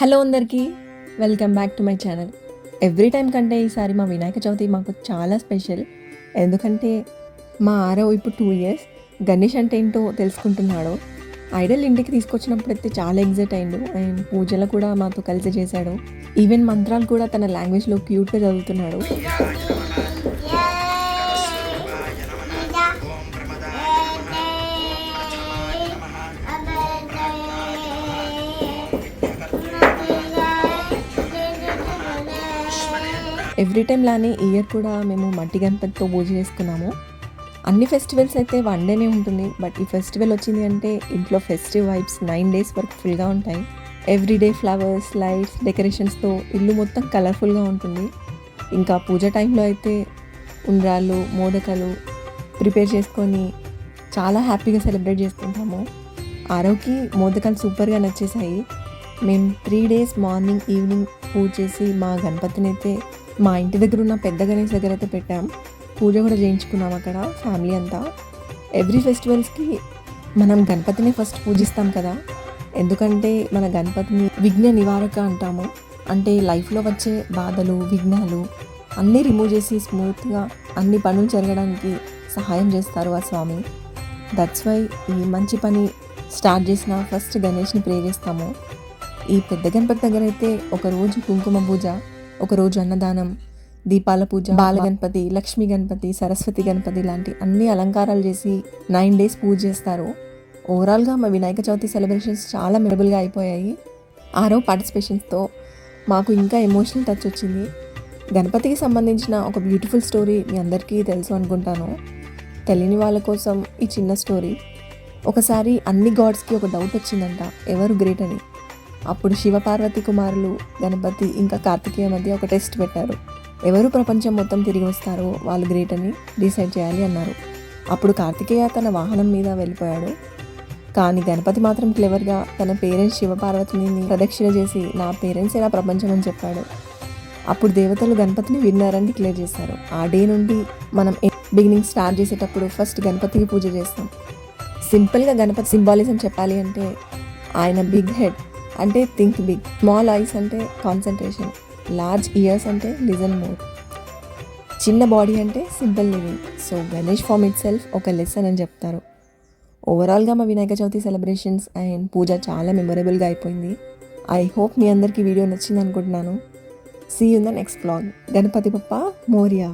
Hello అందరికీ welcome back to my channel. Every time కంటే ఈసారి మా వినాయక చవితి మాకు చాలా స్పెషల్. ఎందుకంటే మా ఆరో ఇప్పుడు టూ ఇయర్స్. గణేష్ అంటే ఏంటో తెలుసుకుంటున్నాడు. ఐడల్ ఇంటికి తీసుకొచ్చినప్పుడు అయితే చాలా ఎగ్జైట్ అయిండు. అండ్ పూజలు కూడా మాతో కలిసి చేశాడు. ఈవెన్ మంత్రాలు కూడా తన లాంగ్వేజ్లో క్యూట్గా చదువుతున్నాడు. ఎవ్రీ టైం లానే ఇయర్ కూడా మేము మట్టి గణపతితో పూజ చేసుకున్నాము. అన్ని ఫెస్టివల్స్ అయితే వన్ డేనే ఉంటుంది. బట్ ఈ ఫెస్టివల్ వచ్చింది అంటే ఇంట్లో ఫెస్టివ్ వైబ్స్ నైన్ డేస్ వరకు ఫుల్గా ఉంటాయి. ఎవ్రీడే ఫ్లవర్స్ లైట్స్ డెకరేషన్స్తో ఇల్లు మొత్తం కలర్ఫుల్గా ఉంటుంది. ఇంకా పూజ టైంలో అయితే ఉండ్రాళ్ళు మోదకలు ప్రిపేర్ చేసుకొని చాలా హ్యాపీగా సెలబ్రేట్ చేసుకుంటాము. ఆరోకి మోదకాలు సూపర్గా నచ్చేసాయి. మేము త్రీ డేస్ మార్నింగ్ ఈవినింగ్ పూజ చేసి మా గణపతిని అయితే మా ఇంటి దగ్గర ఉన్న పెద్ద గణేష్ దగ్గర అయితే పెట్టాం. పూజ కూడా చేయించుకున్నాం అక్కడ ఫ్యామిలీ అంతా. ఎవ్రీ ఫెస్టివల్స్కి మనం గణపతిని ఫస్ట్ పూజిస్తాం కదా. ఎందుకంటే మన గణపతిని విఘ్న నివారక అంటాము. అంటే లైఫ్లో వచ్చే బాధలు విఘ్నాలు అన్నీ రిమూవ్ చేసి స్మూత్గా అన్ని పనులు జరగడానికి సహాయం చేస్తారు ఆ స్వామి. దట్స్ వై ఈ మంచి పని స్టార్ట్ చేసిన ఫస్ట్ గణేష్ని ప్రే చేస్తాము ఈ పెద్ద గణపతి దగ్గర అయితే ఒకరోజు కుంకుమ పూజ ఒకరోజు అన్నదానం దీపాల పూజ బాలగణపతి లక్ష్మీ గణపతి సరస్వతి గణపతి లాంటి అన్ని అలంకారాలు చేసి నైన్ డేస్ పూజ చేస్తారు. ఓవరాల్గా మా వినాయక చవితి సెలబ్రేషన్స్ చాలా మెమరబుల్గా అయిపోయాయి. ఆరో పార్టిసిపేషన్స్తో మాకు ఇంకా ఎమోషనల్ టచ్ వచ్చింది. గణపతికి సంబంధించిన ఒక బ్యూటిఫుల్ స్టోరీ మీ అందరికీ తెలుసు అనుకుంటాను. తెలియని వాళ్ళ కోసం ఈ చిన్న స్టోరీ. ఒకసారి అన్ని గాడ్స్కి ఒక డౌట్ వచ్చిందంట ఎవరు గ్రేట్ అని. అప్పుడు శివపార్వతి కుమారులు గణపతి ఇంకా కార్తికేయ మధ్య ఒక టెస్ట్ పెట్టారు. ఎవరు ప్రపంచం మొత్తం తిరిగి వస్తారో వాళ్ళు గ్రేట్ అని డిసైడ్ చేయాలి అన్నారు. అప్పుడు కార్తికేయ తన వాహనం మీద వెళ్ళిపోయాడు. కానీ గణపతి మాత్రం క్లెవర్గా తన పేరెంట్స్ శివపార్వతిని ప్రదక్షిణ చేసి నా పేరెంట్స్ ఎలా ప్రపంచం అని చెప్పాడు. అప్పుడు దేవతలు గణపతిని విన్నారని డిక్లేర్ చేశారు. ఆ డే నుండి మనం బిగినింగ్ స్టార్ట్ చేసేటప్పుడు ఫస్ట్ గణపతికి పూజ చేస్తాం. సింపుల్గా గణపతి సింబాలిజం చెప్పాలి అంటే ఆయన బిగ్ హెడ్. అంటే థింక్ బిగ్ స్మాల్ ఐస్ అంటే కాన్సన్ట్రేషన్ లార్జ్ ఇయర్స్ అంటే లిజన్ మోర్ చిన్న బాడీ అంటే simple living so Ganesh form itself ఒక లెసన్ అని చెప్తారు. ఓవరాల్గా మా వినాయక చవితి సెలబ్రేషన్స్ అండ్ పూజ చాలా మెమొరబుల్గా అయిపోయింది. ఐ హోప్ మీ అందరికీ వీడియో నచ్చింది అనుకుంటున్నాను. See in the next blog Ganapati Bappa Morya